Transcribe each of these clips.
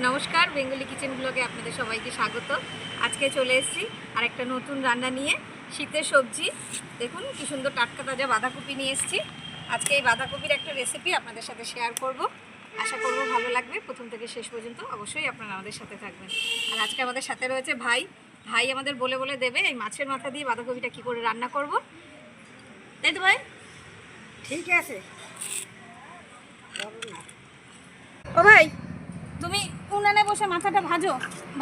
নমস্কার Bengali kitchen ব্লগে আপনাদের সবাইকে স্বাগত। আজকে চলে এসেছি আর একটা নতুন রান্না নিয়ে শীতের সবজি। দেখুন কি সুন্দর টাটকা তাজা বাঁধাকপি নিয়ে এসেছি। আজকে এই বাঁধাকপির একটা রেসিপি আপনাদের সাথে শেয়ার করব। আশা করব ভালো লাগবে। প্রথম থেকে শেষ পর্যন্ত অবশ্যই আপনারা আমাদের সাথে থাকবেন। আর আজকে আমাদের সাথে রয়েছে ভাই। ভাই আমাদের বলে বলে দেবে এই মাছের মাথা দিয়ে বাঁধাকপিটা কী করে রান্না করব। তাই তো ভাই? ঠিক আছে। ও ভাই উনানে বসে মাথাটা ভাজো।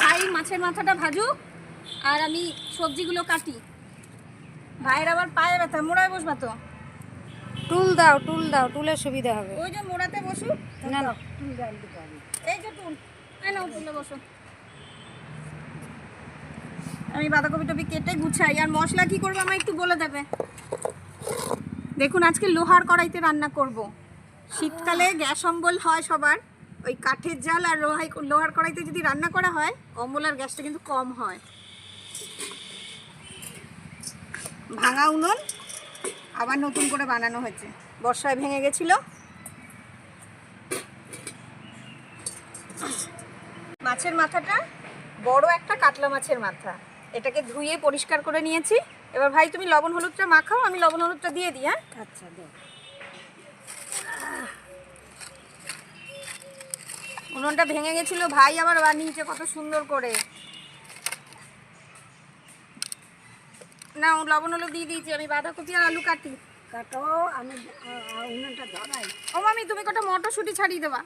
ভাই মাছের মাথাটা ভাজো আর আমি সবজিগুলো কাটি। ভাইয়ের আবার পায়ে ব্যথা মোড়ায় বসবা তো। টুল দাও টুল দাও টুলের সুবিধা হবে। ওই যে মোড়াতে বসু না না। এই যে টুল এই নাও তুলে বসো। আমি বাঁধাকপি টপি কেটে গুছাই আর মশলা কি করব আমায় একটু বলে দেবে। দেখুন আজকে লোহার কড়াইতে রান্না করব। শীতকালে গ্যাস অম্বল হয় সবার। ওই কাঠের জাল আর লোহাই লোহার কড়াইতে যদি রান্না করা হয় অম্বল আর গ্যাসটা কিন্তু কম হয়। ভাঙা উনুন আবার নতুন করে বানানো হয়েছে। বর্ষায় ভেঙে গেছিল। মাছের মাথাটা বড় একটা কাতলা মাছের মাথা। এটাকে ধুয়ে পরিষ্কার করে নিয়েছি। এবার ভাই, তুমি লবণ হলুদটা মাখাও, আমি লবণ হলুদটা দিয়ে দিই হ্যাঁ? আচ্ছা উনুনটা ভেঙে গেছিল ভাই আবার বানিয়েছে কত সুন্দর করে। না ও লবণ হলুদ দিয়ে দিয়েছি আমি বাঁধাকপি আর আলু কাটি। কাটো আমি উনুনটা ধরাই। ও মামি তুমি কটা মটরশুঁটি ছাড়িয়ে দেবা।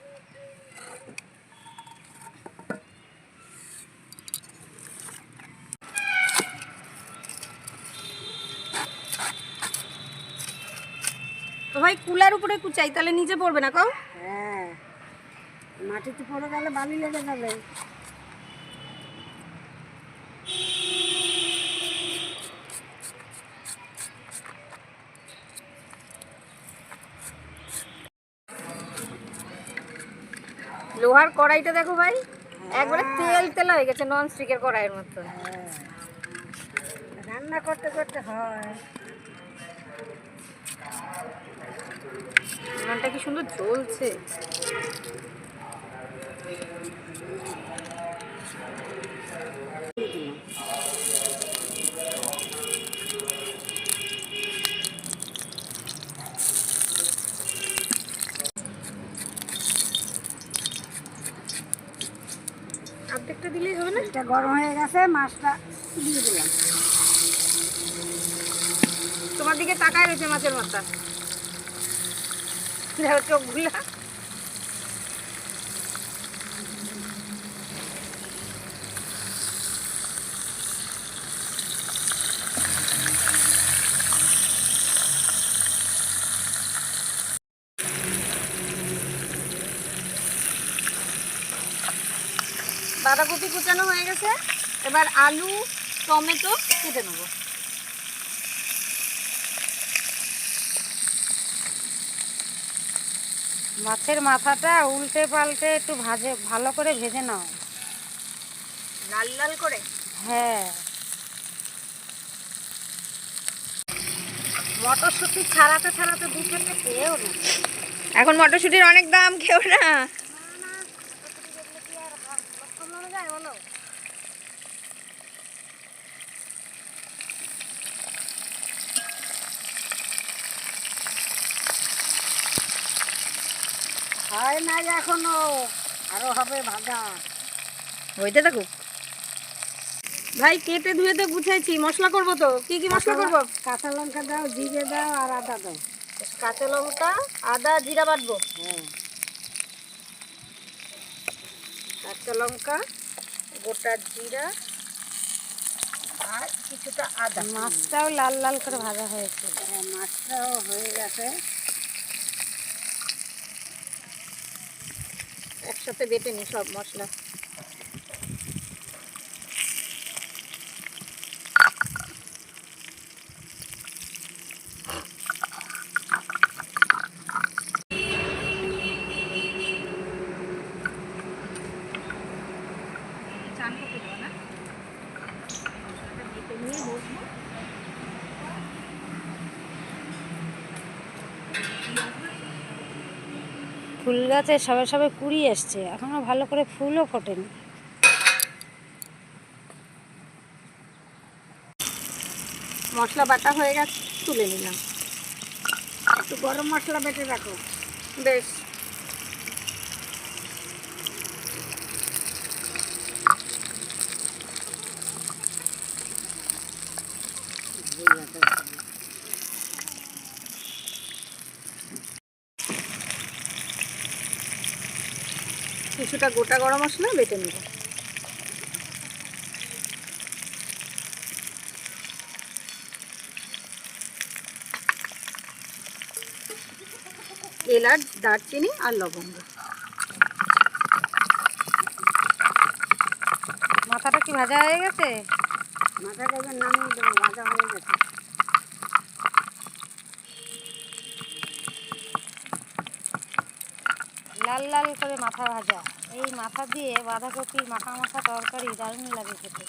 তো ভাই কুলার উপরে কুচাই তাহলে নিচে পড়বে না কও? হ্যাঁ মাটিতে পড়ে গেলে বালি লেগে যাবে। লোহার কড়াইটা দেখো ভাই একবারে তেল তেল হয়ে গেছে নন স্টিকের কড়াইয়ের মতো। হ্যাঁ। রান্না করতে করতে হয়। উনানটা কি সুন্দর জ্বলছে। অর্ধেকটা দিলেই হবে না? এটা গরম হয়ে গেছে, মাছটা দিয়ে দিলাম। তোমার দিকে তাকায় রয়েছে মাছের মাথা। দেখো চোখগুলা বাঁধাকপি কুচানো হয়ে গেছে। এবার আলু টমেটো কেটে নেব। মাছের মাথাটা উল্টে পাল্টে একটু ভাজে ভালো করে ভেজে নাও। লাল লাল করে? হ্যাঁ। মটরশুঁটি ছাড়াতে ছাড়াতে দু থেকে কেউ না। এখন মটরশুঁটির অনেক দাম কেউ না হয় নাই এখনও। আরও হবে ভাজা। হইতে থাকুক ভাই কেটে ধুয়ে তো গুছাইছি। মশলা করব তো। কি কি মশলা করব? কাঁচা লঙ্কা দাও জিরে দাও আর আদা দাও। কাঁচা লঙ্কা আদা জিরা বাটবো? হ্যাঁ। কাঁচা লঙ্কা গোটা জিরা আর কিছুটা আদা। মাছটাও লাল লাল করে ভাজা হয়েছে। হ্যাঁ মাছটাও হয়ে গেছে। একসাথে বেটে নিই সব মশলা। ফুল গাছে সবে সবে কুড়ি এসছে। এখনও ভালো করে ফুলও ফোটেনি। মশলা বাটা হয়ে গেছে, তুলে নিলাম। একটু গরম মশলা বেটে রাখো। বেশ। কিছুটা গোটা গরম মশলা বেটে নেব। এলাচ, দারচিনি আর লবঙ্গ। মাথাটা কি ভাজা হয়ে গেছে? মাথাটা এবার নামিয়ে দেবো, ভাজা হয়ে গেছে। লাল লাল করে মাথা ভাজা। এই মাথা দিয়ে বাঁধাকপির মাখা মাখা তরকারি দারুণ লাগে খেতে।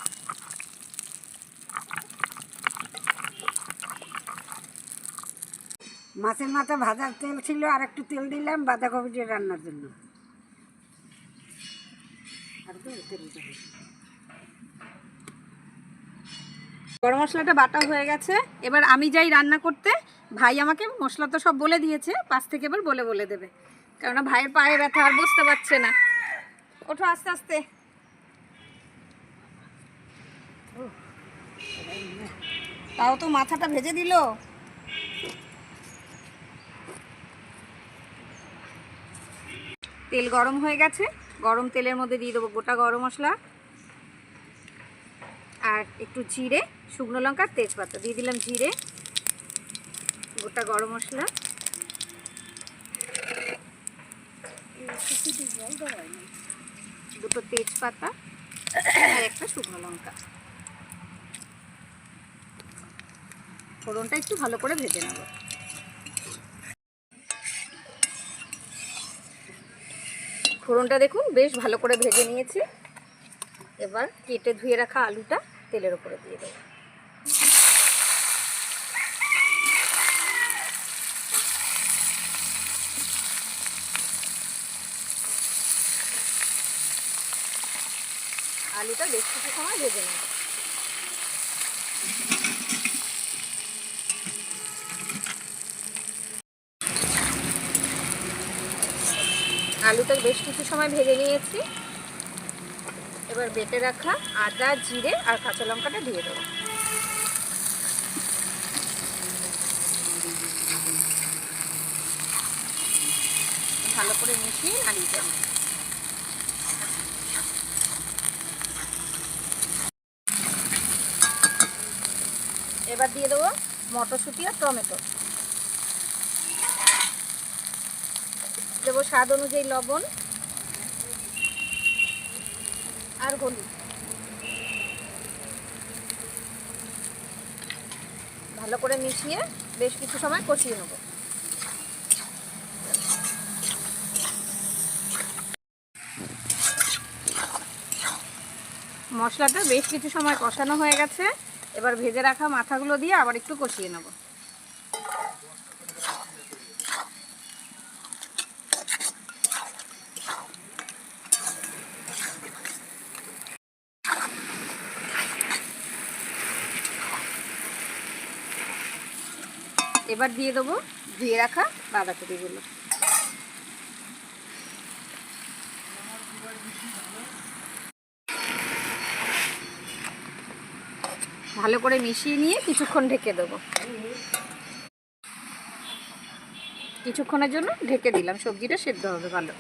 মাছের মাথা ভাজার তেল ছিল, আর একটু তেল দিলাম বাঁধাকপি দিয়ে রান্নার জন্য। গরম মশলাটা বাটা হয়ে গেছে। এবার আমি যাই রান্না করতে, ভাই আমাকে মশলা তো সব বলে দিয়েছে, পাশ থেকে এবার বলে বলে দেবে। কেননা ভাইয়ের পায়ে ব্যথা আর বুঝতে পারছে না। ওঠো আস্তে আস্তে। তাও তো মাথাটা ভেজে দিল। তেল গরম হয়ে গেছে। গরম তেলের মধ্যে দিয়ে দেবো গোটা গরম মশলা। আর একটু জিরে, শুকনো লঙ্কা তেজপাতা। দিয়ে দিলাম জিরে। গোটা গরম মশলা। দুটো তেজপাতা আর একটা শুকনো লঙ্কা। ফোড়নটা একটু ভালো করে ভেজে নেব। ফোড়নটা দেখুন, বেশ ভালো করে ভেজে নিয়েছে। এবার কেটে ধুয়ে রাখা আলুটা তেলের উপরে দিয়ে দেবো আলুটা বেশ কিছু সময় ভেজে নেব আলুটা বেশ কিছু সময় ভেজে নিয়েছি। এবার বেটে রাখা আদা, জিরে আর কাঁচা লঙ্কাটা দিয়ে দেবো। ভালো করে মিশিয়ে নাড়িয়ে দেবো। এবার দিয়ে দেবো মটরশুঁটি আর টমেটো। দেবো স্বাদ অনুযায়ী লবণ আর হলুদ। ভালো করে মিশিয়ে বেশ কিছু সময় কষিয়ে নেব। মশলাটা বেশ কিছু সময় কষানো হয়ে গেছে। এবার ভেজে রাখা মাথাগুলো দিয়ে আবার একটু কষিয়ে নেব। এবার দিয়ে দেবো ধুয়ে রাখা বাঁধাকপিগুলো। ভালো করে মিশিয়ে নিয়ে কিছুক্ষণ ঢেকে দেবো। কিছুক্ষণের জন্য ঢেকে দিলাম, সবজিটা সেদ্ধ হবে, ভালো।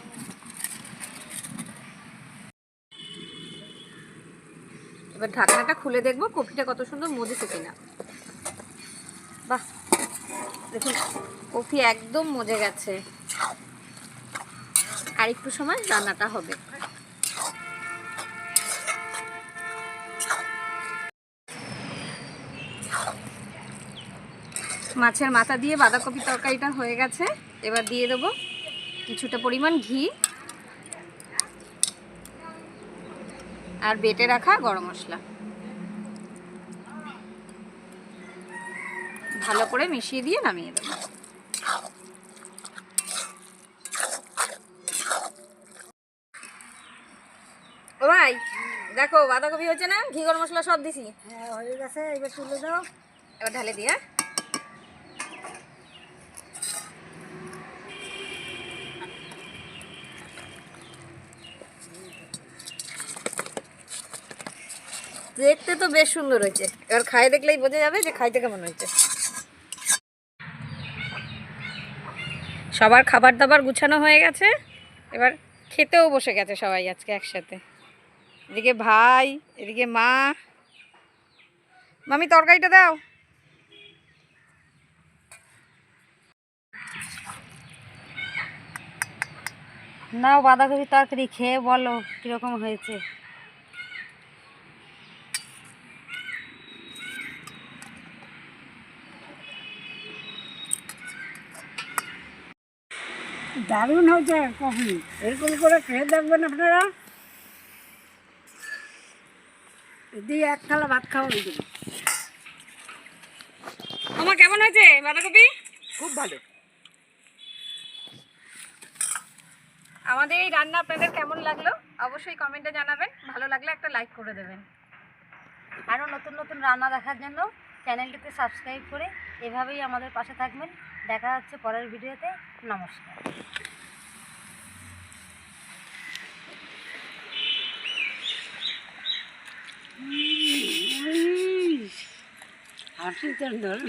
এবার ঢাকনাটা খুলে দেখব কপিটা কত সুন্দর মজেছে কিনা। বাহ, দেখুন কফি একদম মজে গেছে। আর একটু সময় রান্নাটা হবে। মাছের মাথা দিয়ে বাঁধাকপি তরকারিটা হয়ে গেছে। এবার দিয়ে দেবো কিছুটা পরিমাণ ঘি আর বেটে রাখা গরম মশলা। ভালো করে মিশিয়ে দিয়ে নামিয়ে দেবো। ও ভাই দেখো বাঁধাকপি হচ্ছে না? ঘি গরম মশলা সব দিছি। হ্যাঁ হয়ে গেছে এবার তুলে দাও। এবার ঢালে দিয়ে হ্যাঁ? দেখতে তো বেশ সুন্দর হয়েছে। এবার খাই দেখলেই বোঝা যাবে যে খাইতে কেমন হয়েছে। সবার খাবার দাবার গুছানো হয়ে গেছে। এবার খেতেও বসে গেছে সবাই আজকে একসাথে। এদিকে ভাই, এদিকে মা। মামি, তরকারিটা দাও। নাও বাঁধাকপি তরকারি, খেয়ে বলো কীরকম হয়েছে। দারুণ হয়েছে কফি এরকম করে খেয়ে দেখবেন আপনারা। দিয়ে এক থালা ভাত খাওয়া হয়ে যাবে আমার কেমন হয়েছে? বাঁধাকপি? খুব ভালো। আমাদের এই রান্না আপনাদের কেমন লাগল? অবশ্যই কমেন্টে জানাবেন। ভালো লাগলে একটা লাইক করে দেবেন। আরও নতুন নতুন রান্না দেখার জন্য চ্যানেলটিতে সাবস্ক্রাইব করে এভাবেই আমাদের পাশে থাকবেন। দেখা হচ্ছে পরের ভিডিওতে। নমস্কার। হাসি তো ধরুন